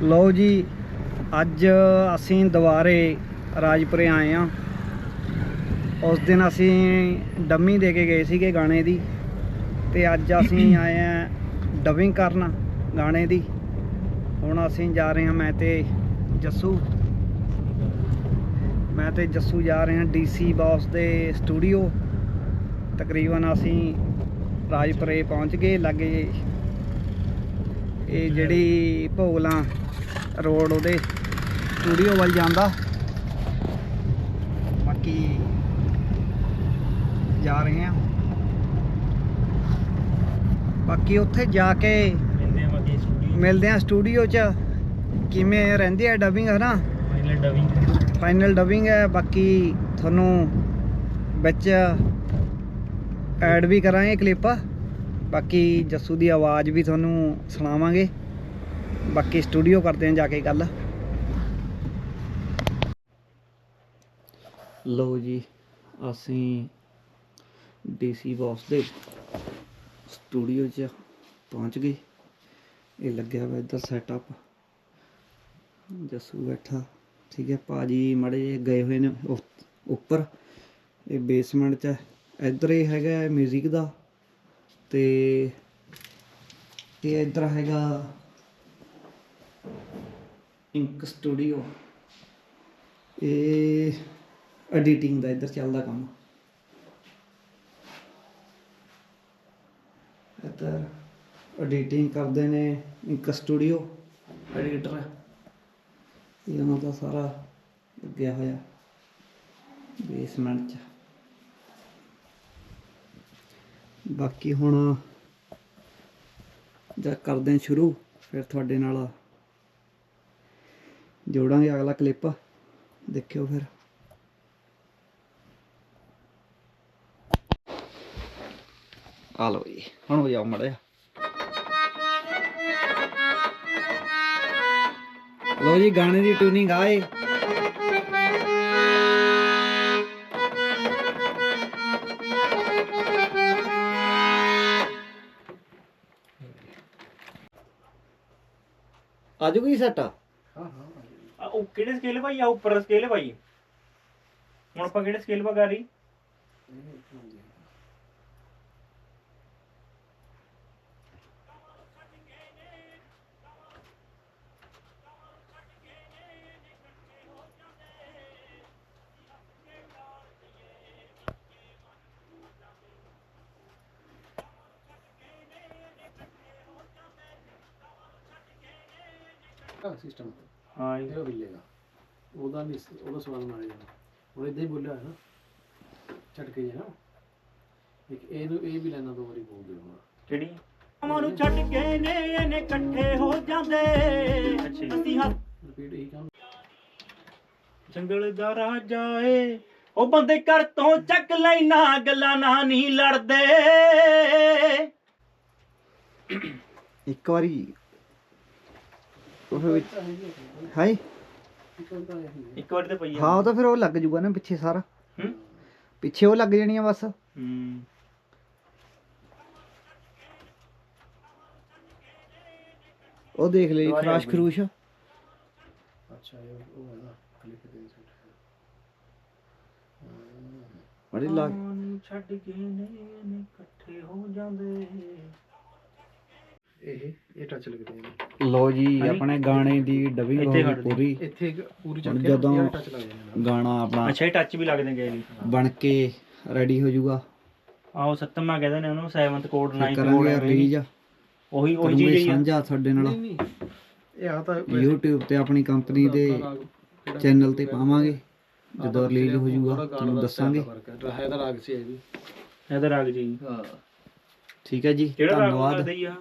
ਲਓ ਜੀ ਅੱਜ ਅਸੀਂ ਦੁਬਾਰੇ ਰਾਜਪੁਰੇ ਆਏ ਆ ਉਸ ਦਿਨ ਅਸੀਂ ਡੰਮੀ ਦੇ ਕੇ ਗਏ ਸੀਗੇ ਗਾਣੇ ਦੀ ਤੇ ਅੱਜ ਅਸੀਂ ਆਏ ਆ ਡਬਿੰਗ ਕਰਨ ਗਾਣੇ ਦੀ। ਹੁਣ ਅਸੀਂ ਜਾ ਰਹੇ ਹਾਂ ਮੈਂ ਤੇ ਜੱਸੂ। ਮੈਂ ਤੇ ਜੱਸੂ ਜਾ ਰਹੇ ਹਾਂ ਡੀਸੀ ਬਾਸ ਦੇ ਸਟੂਡੀਓ। ਤਕਰੀਬਨ ਅਸੀਂ ਰਾਜਪੁਰੇ ਪਹੁੰਚ ਗਏ ਲਾਗੇ ਇਹ ਜਿਹੜੀ ਭੋਗਲਾਂ ਰੋਡ ਉਹਦੇ ਸਟੂਡੀਓ ਵੱਲ ਜਾਂਦਾ। ਬਾਕੀ ਜਾ ਰਹੇ ਹਾਂ। ਬਾਕੀ ਉੱਥੇ ਜਾ ਕੇ ਮਿਲਦੇ ਆ ਸਟੂਡੀਓ 'ਚ। ਕਿਵੇਂ ਰਹਿੰਦੀ ਹੈ ਡਬਿੰਗ ਹੈ ਨਾ ਫਾਈਨਲ ਡਬਿੰਗ ਫਾਈਨਲ ਡਬਿੰਗ ਹੈ। ਬਾਕੀ ਤੁਹਾਨੂੰ ਵਿੱਚ ਐਡ ਵੀ ਕਰਾਂਗੇ ਕਲਿੱਪ ਬਾਕੀ ਜੱਸੂ ਦੀ ਆਵਾਜ਼ ਵੀ ਤੁਹਾਨੂੰ ਸੁਣਾਵਾਂਗੇ। ਬਾਕੀ ਸਟੂਡੀਓ ਕਰਦੇ ਹਾਂ ਜਾ ਕੇ ਗੱਲ। ਲਓ ਜੀ, ਅਸੀਂ ਡੀਸੀ ਬਾਸ ਦੇ ਸਟੂਡੀਓ 'ਚ ਪਹੁੰਚ ਗਏ। ਇਹ ਲੱਗਿਆ ਹੋਇਆ ਇੱਧਰ ਸੈਟਅਪ ਜੱਸੂ ਬੈਠਾ। ਠੀਕ ਹੈ, ਭਾਜੀ ਮੜੇ ਜਿਹੇ ਗਏ ਹੋਏ ਨੇ ਉੱਪਰ। ਇਹ ਬੇਸਮੈਂਟ 'ਚ ਹੈ। ਇੱਧਰ ਇਹ ਹੈਗਾ 뮤직 ਦਾ। ਤੇ ਤੇ ਇੱਧਰ ਹੈਗਾ ਇੰਕ ਸਟੂਡੀਓ ਇਹ ਐਡੀਟਿੰਗ ਦਾ ਇੱਧਰ ਚੱਲਦਾ ਕੰਮ। ਇੱਧਰ ਐਡੀਟਿੰਗ ਕਰਦੇ ਨੇ ਇੰਕ ਸਟੂਡੀਓ ਐਡੀਟਰ ਇਹ ਉਹਨਾਂ ਦਾ ਸਾਰਾ ਲੱਗਿਆ ਹੋਇਆ ਬੇਸਮੈਂਟ 'ਚ। ਬਾਕੀ ਹੁਣ ਜਦ ਕਰਦੇ ਹਾਂ ਸ਼ੁਰੂ, ਫਿਰ ਤੁਹਾਡੇ ਨਾਲ ਜੋੜਾਂਗੇ ਅਗਲਾ ਕਲਿੱਪ ਦੇਖਿਓ ਫਿਰ। ਆ ਲਓ ਜੀ, ਹੁਣ ਵਜਾਓ ਮੜਿਆ ਲਓ ਜੀ, ਗਾਣੇ ਦੀ ਟਿਊਨਿੰਗ ਆਏ ਆਜੂ ਕੀ ਸੈਟ ਆ ਉਹ ਕਿਹੜੇ ਸਕੇਲ ਭਾਈ? ਆ ਉੱਪਰ ਸਕੇਲ ਭਾਈ। ਹੁਣ ਆਪਾਂ ਕਿਹੜੇ ਸਕੇਲ ਪਾ ਕਰ ਸਿਸਟਮ ਹਾਂ ਇਹ ਹਿੱਲੇਗਾ ਉਹਦਾ ਨਹੀਂ ਉਹਦਾ ਸਵਾਲ ਮਾਰਿਆ ਜਾਣਾ ਹੁਣ ਇਦਾਂ ਹੀ ਬੋਲਿਆ ਹੈ ਨਾ ਝਟਕੇ ਜੇ ਨਾ। ਇੱਕ ਇਹ ਨੂੰ ਇਹ ਵੀ ਲੈਣਾ ਦੋ ਵਾਰੀ ਬੋਲਦੇ ਹੁਣ। ਕਿਹੜੀ? ਨੂੰ ਛੱਡ ਕੇ ਨੇ ਇਹਨੇ ਇਕੱਠੇ ਹੋ ਜਾਂਦੇ। ਅੱਛਾ ਜੀ। ਅਸੀਂ ਹੱਥ ਰਿਪੀਟ ਇਹੀ ਕੰਮ। ਜੰਗਲ ਦਾ ਰਾਜਾ ਏ ਉਹ ਬੰਦੇ ਘਰ ਤੋਂ ਚੱਕ ਲੈਣਾ ਗੱਲਾਂ ਨਾ ਨਹੀਂ ਲੜਦੇ। ਇੱਕ ਵਾਰੀ ਉਹ ਵਿੱਚ ਹਾਈ ਇੱਕ ਵਾਰ ਤੇ ਪਈ ਆ। ਹਾਂ ਉਹ ਤਾਂ ਫਿਰ ਉਹ ਲੱਗ ਜੂਗਾ ਨਾ ਪਿੱਛੇ ਸਾਰਾ। ਹੂੰ? ਪਿੱਛੇ ਉਹ ਲੱਗ ਜਾਣੀ ਆ ਬਸ। ਹੂੰ। ਉਹ ਦੇਖ ਲਈ ਦੁਬਾਰੇ ਖਰਾਸ਼ ਹੋ ਗਈ। ਖਰੂਸ਼। ਅੱਛਾ ਇਹ ਉਹ ਹੈ ਨਾ ਕਲਿੱਕ ਦੇ ਸੈਟ। ਬੜੀ ਲੱਗ ਨੂੰ ਛੱਡ ਕੇ ਨੇ ਇਹਨੇ ਇਕੱਠੇ ਹੋ ਜਾਂਦੇ ਇਹ ਇਹ ਟੱਚ ਲੱਗਦੇ ਨੇ ਲੋ ਜੀ ਹਾਂਜੀ। ਆਪਣੇ ਗਾਣੇ ਦੀ ਡਬਿੰਗ ਹੋ ਇੱਥੇ ਗਈ। ਪੂਰੀ। ਇੱਥੇ ਇੱਕ ਪੂਰੀ ਹੁਣ ਚੱਕ ਕੇ ਜਦੋਂ- ਇਹ ਟੱਚ ਲੱਗ ਜਾਂਦੇ ਨੇ ਗਾਣਾ ਆਪਣਾ ਅੱਛਾ ਇਹ ਟੱਚ ਵੀ ਲੱਗਦੇ ਗਏ ਲਈ ਬਣ ਕੇ ਰੈਡੀ ਹੋ ਜਾਊਗਾ। ਆਹੋ ਸੱਤਵਾਂ ਕਹਿੰਦੇ ਨੇ ਉਹਨੂੰ 7th ਕੋਡ ਫਿਰ 9th ਕੋਡ ਕਰਾਂਗੇ ਰਿਲੀਜ਼ ਉਹੀ ਉਹੀ ਕਰੂੰਗੇ ਚੀਜ਼ ਹੀ ਆ ਸਾਂਝਾ ਤੁਹਾਡੇ ਨਾਲ। ਨਹੀਂ ਨਹੀਂ। ਇਹ ਆ ਤਾਂ YouTube ਤੇ ਆਪਣੀ ਕੰਪਨੀ ਦੇ ਚੈਨਲ ਤੇ ਪਾਵਾਂਗੇ। ਜਦੋਂ ਰਿਲੀਜ਼ ਹੋ ਜਾਊਗਾ ਤੁਹਾਨੂੰ ਦੱਸਾਂਗੇ। ਹੈ। ਦਾ ਰਾਗ ਸੀ ਇਹ ਵੀ। ਇਹਦਾ ਰਾਗ ਜੀ। ਹਾਂ। ਠੀਕ ਹੈ ਜੀ ਕਿਹੜਾ ਰਾਗ ਧੰਨਵਾਦ। ਕਰਦੇ ਹੀ ਆ?